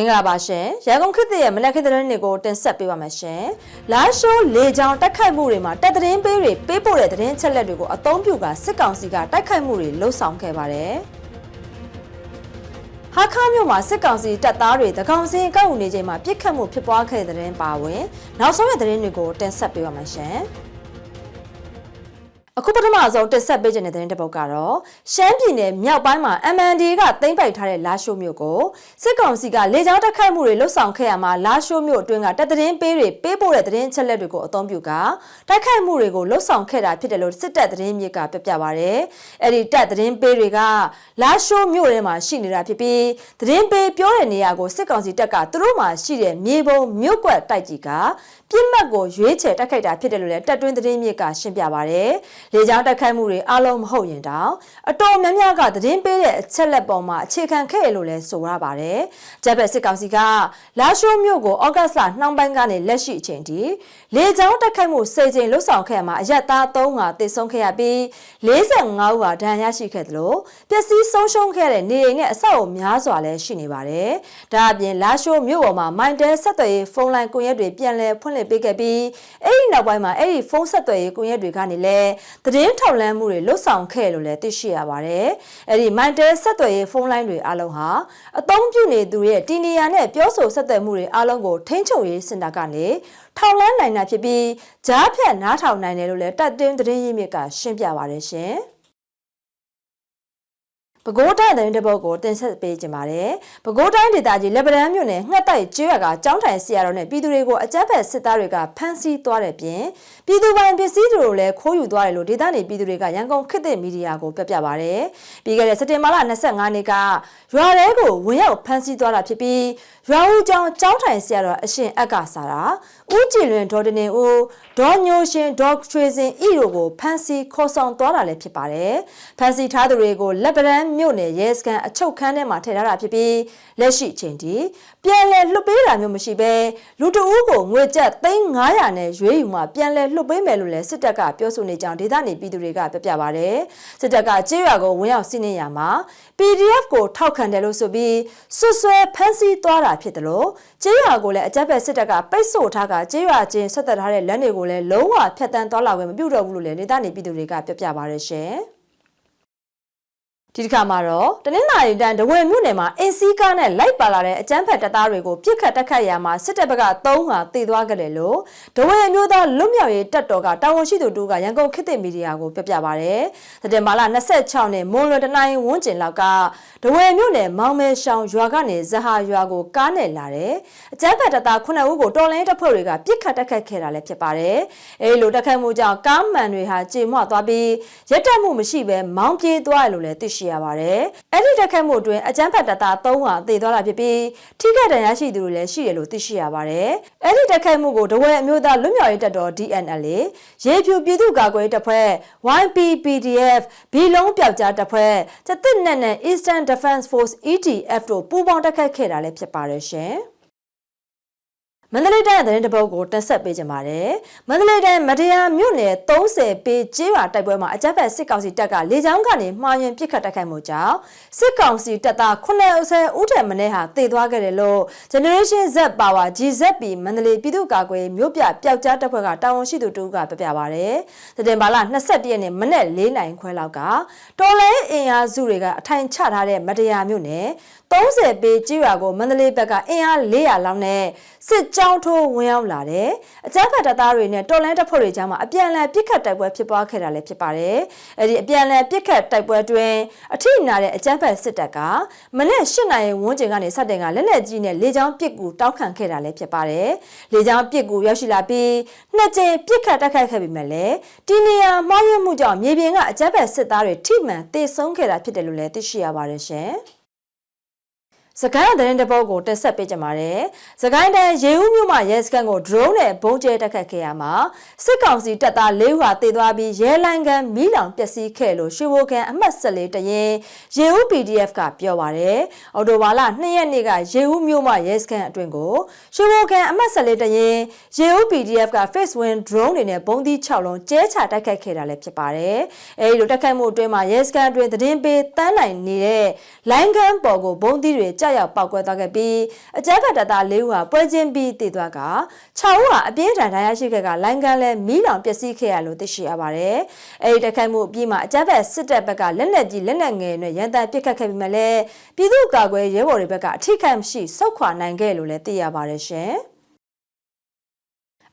င်္ဂလာပါရှင်ရန်ကုန်ခေတ်သစ်ရဲ့မနက်ခေတ်သတင်းတွေကိုတင်ဆက်ပေးပါမယ်ရှင်လာရှိုးလေကြောင်တိုက်ခိုက်မှုတွေမှာတက်သတင်းပေးတွေပေးပို့တဲ့သတင်းချက်လက်တွေကိုအသုံးပြုကစစ်ကောင်စီကတိုက်ခိုက်မှုတွေလှုပ်ဆောင်ခဲ့ပါတယ်ဟာခါမြို့မှာစစ်ကောင်စီတပ်သားတွေတကောင်စင်ကောက်ယူနေချိန်မှာပြစ်ခတ်မှုဖြစ်ပွားခဲ့တဲ့သတင်းပါဝင်နောက်ဆုံးတဲ့သတင်းတွေကိုတင်ဆက်ပေးပါမယ်ရှင် အခုပထမဆုံးတက်ဆက်ပေးခြင်းတဲ့သတင်းတစ်ပုဒ်ကတော့ရှမ်းပြည်နယ်မြောက်ပိုင်းမှာ MND ကတင်ပိုက်ထားတဲ့လာရှိုးမြို့ကိုစစ်ကောင်စီကလေကြောင်းတိုက်ခိုက်မှုတွေလှုပ်ဆောင်ခဲ့ရမှာလာရှိုးမြို့အတွင်းကတပ်သတင်းပေးတွေပေးပို့တဲ့သတင်းချက်လက်တွေကိုအသုံးပြုကတိုက်ခိုက်မှုတွေကိုလှုပ်ဆောင်ခဲ့တာဖြစ်တယ်လို့စစ်တပ်သတင်းမြစ်ကပြပြပါဗျ။အဲ့ဒီတပ်သတင်းပေးတွေကလာရှိုးမြို့ထဲမှာရှိနေတာဖြစ်ပြီးသတင်းပေးပြောတဲ့နေရာကိုစစ်ကောင်စီတပ်ကသူတို့မှာရှိတဲ့မြေပုံမြို့ကွက်တိုက်ကြီးကပြစ်မှတ်ကိုရွေးချယ်တိုက်ခိုက်တာဖြစ်တယ်လို့လည်းတပ်တွင်းသတင်းမြစ်ကရှင်းပြပါဗျ။လေကြောင်းတိုက်ခိုက်မှုတွေအလုံးမဟုတ်ရင်တောင်အတော်များများကသတင်းပေးတဲ့အချက်လက်ပေါ်မှာအခြေခံခဲ့ရလို့လည်းဆိုရပါတယ်။ဂျက်ဘက်စစ်ကောင်စီကလာရှိုးမြို့ကိုဩဂတ်စ်လနှောင်းပိုင်းကနေလက်ရှိအချိန်ထိလေကြောင်းတိုက်ခိုက်မှုစေချိန်လွတ်ဆောင်ခဲ့မှာအရက်သား3ဟာတေဆုံးခဲ့ရပြီး45ဦးဟာဒဏ်ရာရှိခဲ့တယ်လို့ပျက်စီးဆုံးရှုံးခဲ့တဲ့နေအိမ်နဲ့အဆောက်အုံများစွာလည်းရှိနေပါတယ်။ဒါအပြင်လာရှိုးမြို့ပေါ်မှာမိုင်တဲဆက်သွယ်ရေးဖုန်းလိုင်းကွန်ရက်တွေပြန်လည်ဖွင့်လှစ်ပေးခဲ့ပြီးအဲ့ဒီနောက်ပိုင်းမှာအဲ့ဒီဖုန်းဆက်သွယ်ရေးကွန်ရက်တွေကနေလည်းသတင်းထောက်လန်းမှုတွေလွတ်ဆောင်ခဲ့လို့လည်းသိရှိရပါတယ်။အဲ့ဒီမိုင်တဲဆက်သွယ်ရေးဖုန်းလိုင်းတွေအလုံးဟာအသုံးပြုနေသူရဲ့တီနီယာနဲ့ပြောဆိုဆက်သွယ်မှုတွေအလုံးကိုထိန်းချုပ်ရေးစင်တာကနေထောက်လန်းနိုင်တာဖြစ်ပြီးကြားဖြတ်နားထောင်နိုင်တယ်လို့လည်းတပ်တင်းသတင်းရင်းမြစ်ကရှင်းပြပါတယ်ရှင်။ ပဲခူးတိုင်းသတင်းတစ်ပုဒ်ကိုတင်ဆက်ပေးကြပါမယ်။ပဲခူးတိုင်းဒေသကြီးလက်ပံမြို့နယ်ငှက်တိုက်ကျွော်ကကျောင်းထိုင်ဆရာတော်နဲ့ပြည်သူတွေကိုအကြမ်းဖက်စစ်သားတွေကဖမ်းဆီးသွားတဲ့ပြင်ပြည်သူပိုင်ပစ္စည်းတွေကိုလည်းခိုးယူသွားတယ်လို့ဒေသနေပြည်သူတွေကရန်ကုန်ခေတ်သစ်မီဒီယာကိုပြပြပါဗျ။ပြီးခဲ့တဲ့စက်တင်ဘာလ25နှစ်ကရွာတဲကိုဝင်ရောက်ဖမ်းဆီးသွားတာဖြစ်ပြီးရွာဦးကျောင်းကျောင်းထိုင်ဆရာတော်အရှင်အက်ကစားတာဦးကြည်လွင်ဒေါ်တနေဦးဒေါ်ညိုရှင်ဒေါ်ထရေစင်ဤတို့ကိုဖမ်းဆီးခေါ်ဆောင်သွားတာလည်းဖြစ်ပါတယ်။ဖမ်းဆီးထားသူတွေကိုလက်ပံမြို့နယ်ရဲစခန်းအချုပ်ခန်းထဲမှာထည့်ထားတာဖြစ်ပြီးလက်ရှိချိန်ထိပြန်လည်လွှတ်ပေးတာမျိုးမရှိဘဲလူတအူးကိုငွေကျပ်3900နဲ့ရွေးယူမှပြန်လည်လွှတ်ပေးမယ်လို့လည်းစစ်တပ်ကပြောဆိုနေကြောင်းဒေသနေပြည်သူတွေကပြပြပါတယ်။စစ်တပ်ကကြေးရွာကိုဝင်ရောက်စီးနင်းရမှာ PDF ကိုထောက်ခံတယ်လို့ဆိုပြီးဆွဆွဲဖမ်းဆီးသွားတာဖြစ်တယ်လို့ကြေးရွာကိုလည်းအကြက်ဘက်စစ်တပ်ကပိတ်ဆို့ထားကကြေးရွာချင်းဆက်သက်ထားတဲ့လမ်းတွေကိုလည်းလုံးဝဖျက်ဆီးသွားလာခွင့်မပြုတော့ဘူးလို့လည်းဒေသနေပြည်သူတွေကပြပြပါတယ်ရှင်။ ဒီတစ်ခါမှာတော့တနင်္လာရီတန်ဒဝယ်မြို့နယ်မှာအင်စီကားနဲ့လိုက်ပါလာတဲ့အကြမ်းဖက်တပ်သားတွေကိုပြစ်ခတ်တက်ခတ်ရမှာစစ်တပ်ဘက်က3ဟာတည်သွားကြတယ်လို့ဒဝယ်မျိုးသားလွတ်မြောက်ရေးတပ်တော်ကတာဝန်ရှိသူတို့ကရန်ကုန်ခေတ်သစ်မီဒီယာကိုပြပြပါဗျ။စက်တင်ဘာလ26နှစ်မွန်လွန်တနိုင်ဝန်းကျင်လောက်ကဒဝယ်မြို့နယ်မောင်မဲရှောင်းရွာကနေဇဟာရွာကိုကားနဲ့လာတယ်။အကြမ်းဖက်တပ်သား9ဦးကိုတော်လိုင်းတပ်ဖွဲ့တွေကပြစ်ခတ်တက်ခတ်ခဲ့တာလည်းဖြစ်ပါတယ်။အဲဒီလိုတက်ခတ်မှုကြောင့်ကားမှန်တွေဟာကြေမွသွားပြီးရက်တက်မှုမရှိဘဲမောင်းပြေးသွားတယ်လို့လည်းသိရှိရပါတယ်။အဲ့ဒီတက်ခတ်မှုအတွင်းအကြမ်းဖက်တပ်သား3ဟာသေသွားတာဖြစ်ပြီးထိခိုက်ဒဏ်ရာရှိသူတွေလည်းရှိတယ်လို့သိရှိရပါတယ်။အဲ့ဒီတက်ခတ်မှုကိုဒဝဲအမျိုးသားလွတ်မြောက်ရေးတပ်တော် DNL ရေဖြူပြည်သူ့ကာကွယ်ရေးတပ်ဖွဲ့ YPPDF ဘီလုံးပျောက်ကြားတပ်ဖွဲ့စတစ်နဲ့နဲ့ Eastern Defense Force EDF တို့ပူးပေါင်းတက်ခတ်ခဲ့တာလည်းဖြစ်ပါတယ်ရှင်။ မန္တလေးတိုင်းသတင်းတပုတ်ကိုတက်ဆက်ပေးကြပါတယ်။မန္တလေးတိုင်းမတရားမြို့နယ်30ပေကျေးရွာတိုက်ပွဲမှာအကြမ်းဖက်စစ်ကောင်စီတပ်ကလေကြောင်းကနေမှားယွင်းပစ်ခတ်တိုက်ခိုက်မှုကြောင့်စစ်ကောင်စီတပ်သား90ဦးထက်မနည်းဟာတေသွားခဲ့တယ်လို့ Generation Z Power GZP မန္တလေးပြည်သူ့ကာကွယ်မြို့ပြပျောက်ကြားတပ်ဖွဲ့ကတာဝန်ရှိသူတူကပြပြပါဗျ။စက်တင်ဘာလ22ရက်နေ့မနက်4နိုင်ခွဲလောက်ကတော်လဲအင်အားစုတွေကအထိုင်ချထားတဲ့မတရားမြို့နယ် 30ပေကြေးရွာကိုမန္တလေးဘက်ကအင်အား400လောက်နဲ့စစ်ကြောင်းထိုးဝင်ရောက်လာတယ်။အကြမ်းဖက်တပ်သားတွေနဲ့တော်လန်တပ်ဖွဲ့တွေကြားမှာအပြန်အလှန်ပစ်ခတ်တိုက်ပွဲဖြစ်ပွားခဲ့တာလည်းဖြစ်ပါတယ်။အဲဒီအပြန်အလှန်ပစ်ခတ်တိုက်ပွဲတွင်အထိနာတဲ့အကြမ်းဖက်စစ်တပ်ကမနေ့၈နိုင်ဝန်းကျင်ကနေစတင်ကလက်လက်ကြီးနဲ့လေကြောင်းပစ်ကူတောက်ခံခဲ့တာလည်းဖြစ်ပါတယ်။လေကြောင်းပစ်ကူရောက်ရှိလာပြီးနှစ်ကြိမ်ပစ်ခတ်တိုက်ခိုက်ခဲ့ပေမဲ့လည်းတီနီယာမှားယွင်းမှုကြောင့်မြေပြင်ကအကြမ်းဖက်စစ်သားတွေထိမှန်တေဆုံးခဲ့တာဖြစ်တယ်လို့လည်းသိရှိရပါတယ်ရှင်။ စကိုင်းသတင်းတပုတ်ကိုတက်ဆက်ပေးကြပါမယ်။စကိုင်းတိုင်းရေဦးမြို့မှာရဲစခန်းကို drone နဲ့ဘုံကျဲတက်ခတ်ခဲ့ရမှာစစ်ကောင်စီတပ်သား၄ဦးဟာတေသွားပြီးရဲလိုင်းကန်မီးလောင်ပျက်စီးခဲ့လို့ရွှေဘိုကန်အမှတ်14တရင်ရေဦး PDF ကပြောပါရယ်။အော်တိုဘာလ2ရက်နေ့ကရေဦးမြို့မှာရဲစခန်းအတွင်ကိုရွှေဘိုကန်အမှတ်14တရင်ရေဦး PDF က face win drone တွေနဲ့ဘုံသီး6လုံးကျဲချတိုက်ခတ်ခဲ့တာလည်းဖြစ်ပါတယ်။အဲဒီလိုတိုက်ခိုက်မှုအတွင်းမှာရဲစခန်းအတွင်သတင်းပေးတန်းနိုင်နေတဲ့လိုင်းကန်ပေါ်ကိုဘုံသီးတွေကြကြောက်ရောက်ပောက်ကွဲသွားခဲ့ပြီးအကြမ်းဖက်တပ်သား၄ဦးဟာပွဲချင်းပြီးတည်သွားက6ဦးဟာအပြင်းထန်ဒဏ်ရာရှိခဲ့ကလိုင်းကန်လဲမီးလောင်ပျက်စီးခဲ့ရလို့သိရှိရပါတယ်။အဲဒီတိုက်ခိုက်မှုအပြီးမှာအကြမ်းဖက်စစ်တပ်ဘက်ကလက်နက်ကြီးလက်နက်ငယ်နဲ့ရန်တမ်းပစ်ခတ်ခဲ့ပြီးမှလည်းပြည်သူ့ကာကွယ်ရဲဘော်တွေဘက်ကအထိခိုက်မရှိစုခွာနိုင်ခဲ့လို့လည်းသိရပါတယ်ရှင်။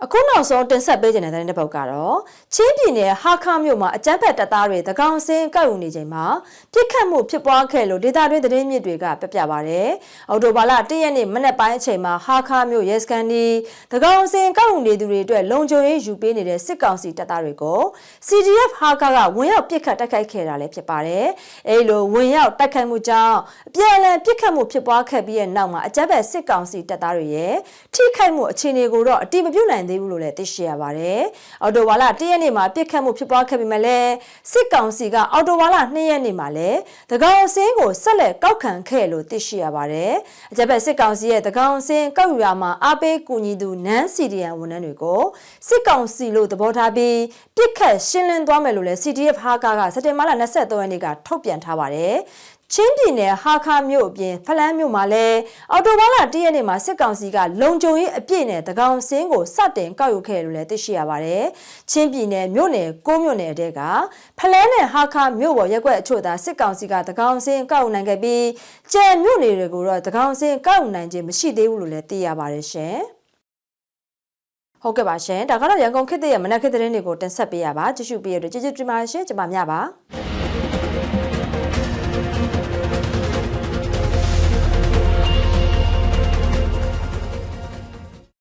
အခုနောက်ဆုံးတင်ဆက်ပေးခြင်းတဲ့တဲ့တစ်ပုတ်ကတော့ချင်းပြည်နယ်ဟာခါမြို့မှာအကြမ်းဖက်တပ်သားတွေတကောင်စင်းကောက်ယူနေချိန်မှာပြစ်ခတ်မှုဖြစ်ပွားခဲ့လို့ဒေသတွင်းသတင်းမြစ်တွေကပြပြပါဗျ။အော်တိုဘာလ၁ရက်နေ့မနက်ပိုင်းအချိန်မှာဟာခါမြို့ရဲစခန်းဒီတကောင်စင်းကောက်ယူနေသူတွေအတွက်လုံခြုံရေးယူပေးနေတဲ့စစ်ကောင်စီတပ်သားတွေကို CDF ဟာခါကဝင်ရောက်ပြစ်ခတ်တိုက်ခိုက်ခဲ့တာလည်းဖြစ်ပါတယ်။အဲဒီလိုဝင်ရောက်တိုက်ခိုက်မှုကြောင့်အပြန်အလှန်ပြစ်ခတ်မှုဖြစ်ပွားခဲ့ပြီးတဲ့နောက်မှာအကြမ်းဖက်စစ်ကောင်စီတပ်သားတွေရဲ့ထိခိုက်မှုအခြေအနေကိုတော့အတိမပြုတ်နိုင်သေးဘူးလို့လည်းသိရှိရပါတယ်။အော်တိုဝါလာ၁ရက်နေ့မှာပြစ်ခတ်မှုဖြစ်ပွားခဲ့ပြီးမှလည်းစစ်ကောင်စီကအော်တိုဝါလာ၂ရက်နေ့မှာလည်းတကောင်စင်းကိုဆက်လက်ကောက်ခံခဲ့လို့သိရှိရပါတယ်။အကြမ်းဖက်စစ်ကောင်စီရဲ့တကောင်စင်းကောက်ယူရမှာအားပေးကူညီသူနန်းစီဒီယန်ဝန်ထမ်းတွေကိုစစ်ကောင်စီလို့သဘောထားပြီးပြစ်ခတ်ရှင်းလင်းသွားမယ်လို့လည်း CDF ဟာကာကစက်တင်ဘာလ23ရက်နေ့ကထုတ်ပြန်ထားပါတယ်။ ချင်းပြည်နယ်ဟာခါမြို့အပြင်ဖလန်းမြို့မှာလည်းအော်တိုဘားလာတရက်နေ့မှာစစ်ကောင်စီကလုံခြုံရေးအပြည့်နဲ့တကောင်စင်းကိုစတင်ကောက်ယူခဲ့လို့လည်းသိရှိရပါတယ်။ချင်းပြည်နယ်မြို့နယ်ကိုမြို့နယ်တဲကဖလန်းနဲ့ဟာခါမြို့ပေါ်ရက်ွက်အချို့သာစစ်ကောင်စီကတကောင်စင်းကောက်ယူနိုင်ခဲ့ပြီးကျန်မြို့နယ်တွေကိုတော့တကောင်စင်းကောက်ယူနိုင်ခြင်းမရှိသေးဘူးလို့လည်းသိရပါတယ်ရှင်။ဟုတ်ကဲ့ပါရှင်ဒါကတော့ရန်ကုန်ခေတ်ရဲ့မနက်ခေတ်သတင်းတွေကိုတင်ဆက်ပေးရပါကြည့်ရှုပေးရတဲ့ကျေးဇူးတင်ပါတယ်ရှင်ကျွန်မမြပါ